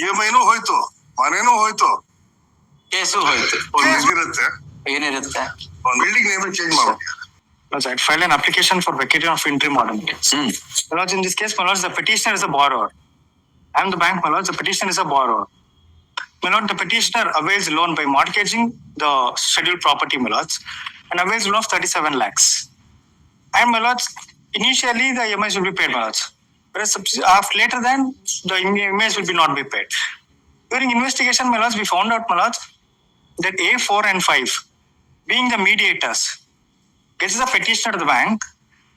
E M ಐನೂ ಹೋಯ್ತು ಮನೇನೂ ಹೋಯ್ತು case ಹೋಯ್ತು ಒಂದ್ ಇರುತ್ತೆ ಏನಿರುತ್ತೆ ಒಂದ್ ಬಿಲ್ಡಿಂಗ್ ನೇಮ್ ಚೇಂಜ್ ಮಾಡ್ಬಿಟ್ಟು Lords, I filed an application for vacating of interim ordinance. Hmm My lords, in this case, my lords, the petitioner is a borrower. I am the bank, my lords, the petitioner is a borrower. My lord, the petitioner avails loan by mortgaging the scheduled property, my lords, and avails loan of thirty-seven lakhs. And my lords, initially the EMIs will be paid, my lords. Whereas after uh, later then, the image will be not be paid. During investigation, lords, we found out, lords, that A four and five, being the mediators, gets the petitioner to the bank,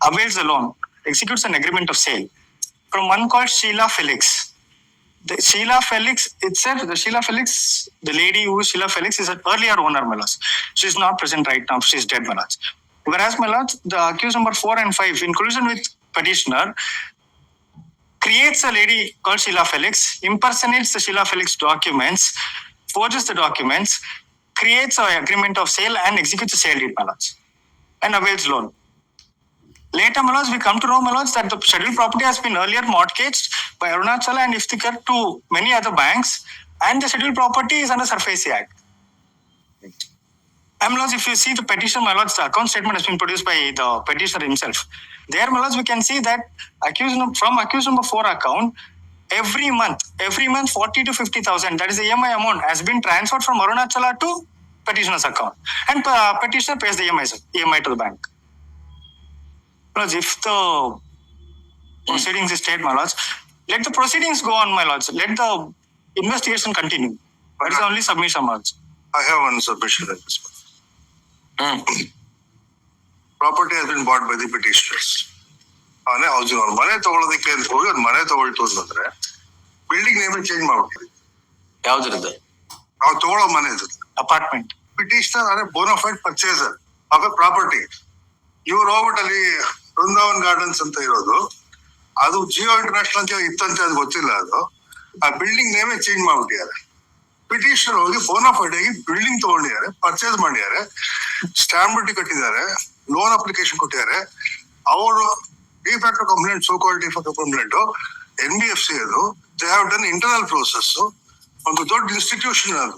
avails the loan, executes an agreement of sale from one called Sheila Felix. The Sheila Felix itself, the Sheila Felix, the lady who is Sheila Felix is an earlier owner, Melas. She's not present right now, she's dead, Melas. Whereas, Melas, the accused number four and five, in collusion with petitioner, creates a lady called Sheila Felix, impersonates the Sheila Felix documents, forges the documents, creates an agreement of sale and executes a sale deed, Melas and avails loan. Later, Malos, we come to know, Malos, that the scheduled property has been earlier mortgaged by Arunachala and Iftikhar to many other banks, and the scheduled property is under Surface Act. Malos, if you see the petition, Malos, the account statement has been produced by the petitioner himself. There, Malos, we can see that accused from accused number four account, every month, every month, 40 to 50,000, that is the EMI amount, has been transferred from Arunachala to petitioner's account. And uh, petitioner pays the EMI, EMI to the bank. Because if the proceedings is stayed, my let the proceedings go on, my. Let the investigation continue. That is the only submission, my lords. I have one submission at this point. Hmm Property been been by the the petitioners. ಅವನೇ housing ಅವ್ರ ಮನೆ ತಗೊಳ್ಳೋದಕ್ಕೆ ಅಂತ ಹೋಗಿ ಅವ್ರ ಮನೆ ತಗೊಳ್ತು ಅಂತಂದ್ರೆ ಬಿಲ್ಡಿಂಗ್ ನೇಮ್ ಚೇಂಜ್ ಮಾಡ್ಬಿಟ್ಟಿದ್ವಿ ಯಾವ್ದ್ರದ್ದು? ನಾವು ತಗೊಳ್ಳೋ ಮನೆ ಇದು ಅಪಾರ್ಟ್ಮೆಂಟ್ ಬ್ರಿಟಿಷರ್ ಅಂದ್ರೆ bona fide purchaser of a property ಇವ್ರು ಹೋಗ್ಬಿಟ್ಟು ಅಲ್ಲಿ ವೃಂದಾವನ್ ಗಾರ್ಡನ್ಸ್ ಅಂತ ಇರೋದು. ಅದು ಜಿಯೋ ಇಂಟರ್ನ್ಯಾಷನಲ್ ಅಂತ ಇತ್ತಂತೆ ಅದು ಗೊತ್ತಿಲ್ಲ ಅದು. ಆ ಬಿಲ್ಡಿಂಗ್ ನೇಮೇ ಚೇಂಜ್ ಮಾಡ್ಬಿಟ್ಟಿದ್ದಾರೆ. ಪಿಟಿಷನರ್ ಹೋಗಿ ಫೋನ್ ಆಫ್ ಆಗಿ ಬಿಲ್ಡಿಂಗ್ ತಗೊಂಡಿದ್ದಾರೆ ಪರ್ಚೇಸ್ ಮಾಡಿದ್ದಾರೆ ಸ್ಟಾಂಪ್ ಡ್ಯೂಟಿ ಕಟ್ಟಿದ್ದಾರೆ ಲೋನ್ ಅಪ್ಲಿಕೇಶನ್ ಕೊಟ್ಟಿದ್ದಾರೆ. ಅವರು the factor complaint so call the factor complaint N B F C ಅದು. They have done internal process ಒಂದು ದೊಡ್ಡ ಇನ್ಸ್ಟಿಟ್ಯೂಷನ್ ಅದು.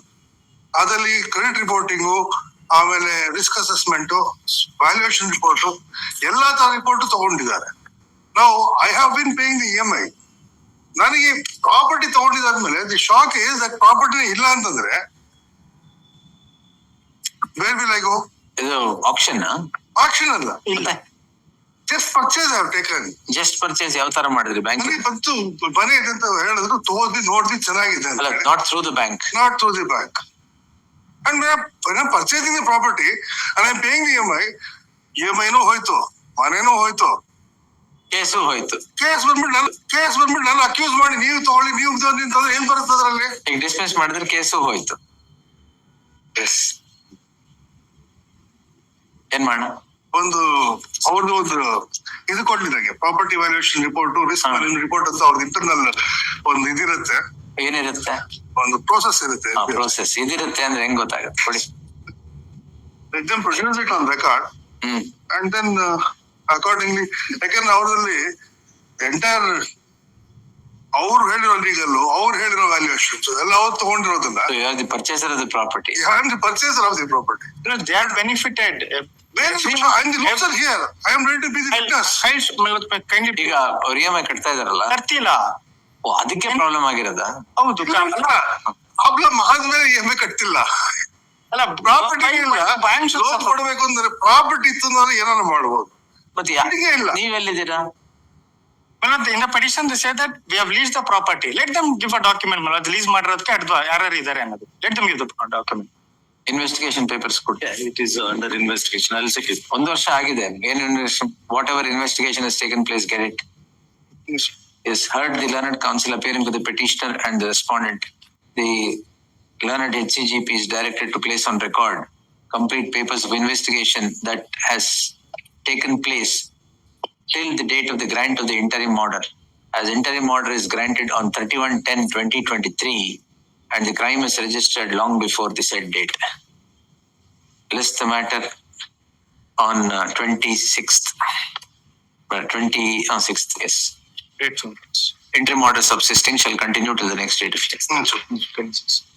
ಅದರಲ್ಲಿ ಕ್ರೆಡಿಟ್ ರಿಪೋರ್ಟಿಂಗು ಆಮೇಲೆ ರಿಸ್ಕ್ ಅಸೆಸ್ಮೆಂಟ್ ವ್ಯಾಲ್ಯೂಯೇಷನ್ ರಿಪೋರ್ಟ್ ಎಲ್ಲಾ ತರ ರಿಪೋರ್ಟ್ ತಗೊಂಡಿದ್ದಾರೆ. ನಾವು I have been paying the E M I ನನಗೆ property ತಗೊಂಡಿದ್ದಾದ್ಮೇಲೆ the shock is that property ಇಲ್ಲ ಅಂತಂದ್ರೆ ವೇರ್ ವಿಲ್ ಐ ಗೋ ಇದು ಆಪ್ಷನ್ ಆಕ್ಷನ್ ಅಲ್ಲ. ಮತ್ತೆ just purchase have taken just purchase ಯಾವ ತರ ಮಾಡಿದ್ರಿ ಬ್ಯಾಂಕ್ ಅಲ್ಲಿ? ಬಂತು ಮನೆ ಇದೆ ಅಂತ ಹೇಳಿದ್ರು ತೋದಿ ನೋಡ್ದಿ ಚೆನ್ನಾಗಿದೆ ಅಂತ. ಅಲ್ಲ ಹೇಳಿ. Not through the bank not through the bank And when I'm, when I'm purchasing the property and I'm paying the EMI, EMI ನೂ ಹೋಯ್ತು ಮನೇನೂ ಹೋಯ್ತು ಕೇಸು ಹೋಯ್ತು. ಕೇಸ್ ಬಂದ್ಬಿಟ್ಟು ನಾನು ಕೇಸ್ ಬಂದ್ಬಿಟ್ಟು ನಾನು ಅಕ್ಯೂಸ್ ಮಾಡಿ ನೀವು ತಗೊಳ್ಳಿ ನೀವು ಅಂತಂದ್ರೆ ಏನ್ ಬರುತ್ತೆ ಅದರಲ್ಲಿ? ಈಗ ಡಿಸ್ಮಿಸ್ ಮಾಡಿದ್ರೆ ಕೇಸು ಹೋಯ್ತು. ಎಸ್ ಏನ್ ಮಾಡೋಣ? ಒಂದು ಅವ್ರದ್ದು ಒಂದು ಇದು ಕೊಟ್ಟಿದ್ದಂಗೆ property valuation report risk. Report ಅಂತ ಅವ್ರದ್ದು ಇಂಟರ್ನಲ್ ಒಂದು ಇದಿರುತ್ತೆ. ಏನಿರುತ್ತೆ? ಒಂದು ಪ್ರೋಸೆಸ್ ಇರುತ್ತೆ. ಪ್ರೋಸೆಸ್ ಇದಿರುತ್ತೆ ಅಂದ್ರೆ ಹೆಂಗ್ ಗೊತ್ತಾಗುತ್ತೆ? ಕೊಡಿ. Exam produce it on record hmm. And then accordingly ಯಾಕಂದ್ರೆ ಅವರಲ್ಲಿ ಎಂಟೈರ್ ಅವ್ರು ಹೇಳಿರೋ ಲೀಗಲ್ ಅವ್ರು ಹೇಳಿರೋ ವ್ಯಾಲ್ಯೂಯೇಷನ್ಸ್ ಎಲ್ಲ ಅವ್ರು ತಗೊಂಡಿರೋದನ್ನ the purchaser the property I am the purchaser of the property I am the loser here I am ready to be the I'll, witness I'll, my lords, kindly ಈಗ ಅವ್ರ E M I ಕಟ್ತಾ ಇದಾರಲ್ಲ? ಕಟ್ತಿಲ್ಲ. ಓ ಅದಕ್ಕೆ problem ಆಗಿರೋದ? ಹೌದು problem ಆದ್ಮೇಲೆ ಎಮ್ಮೆ ಕಟ್ತಿಲ್ಲ. ಅಲ್ಲ property ಇಲ್ಲ. ಬ್ಯಾಂಕ್ ಕೊಡಬೇಕು ಅಂದ್ರೆ ಪ್ರಾಪರ್ಟಿ ಇತ್ತು ಅಂದ್ರೆ ಏನಾರು ಮಾಡ್ಬೋದು. ಮತ್ತೆ ಅಡಿಗೆ ಇಲ್ಲ. ನೀವೆಲ್ಲಿದ್ದೀರಾ in in petition they say that we have leased the property let them give a document my lords lease ಮಾಡಿರೋದಕ್ಕೆ ಅಡ್ದು ಯಾರ್ಯಾರು ಇದಾರೆ ಅನ್ನೋದು let them give the document investigation papers ಕೊಟ್ಟು it is under investigation. I'll check it. ಒಂದು ವರ್ಷ ಆಗಿದೆ ಏನ್ whatever investigation is taken place get it is heard the learned counsel appearing with the petitioner and the respondent. The learned HCGP is directed to place on record complete papers of investigation that has taken place till the date of the grant of the interim order. As interim order is granted on 31 10 2023, and the crime is registered long before the said date. List the matter on uh, 26th. Well, uh, 20 uh, yes. Interim order subsisting shall continue till the next date of hearing. Mm-hmm.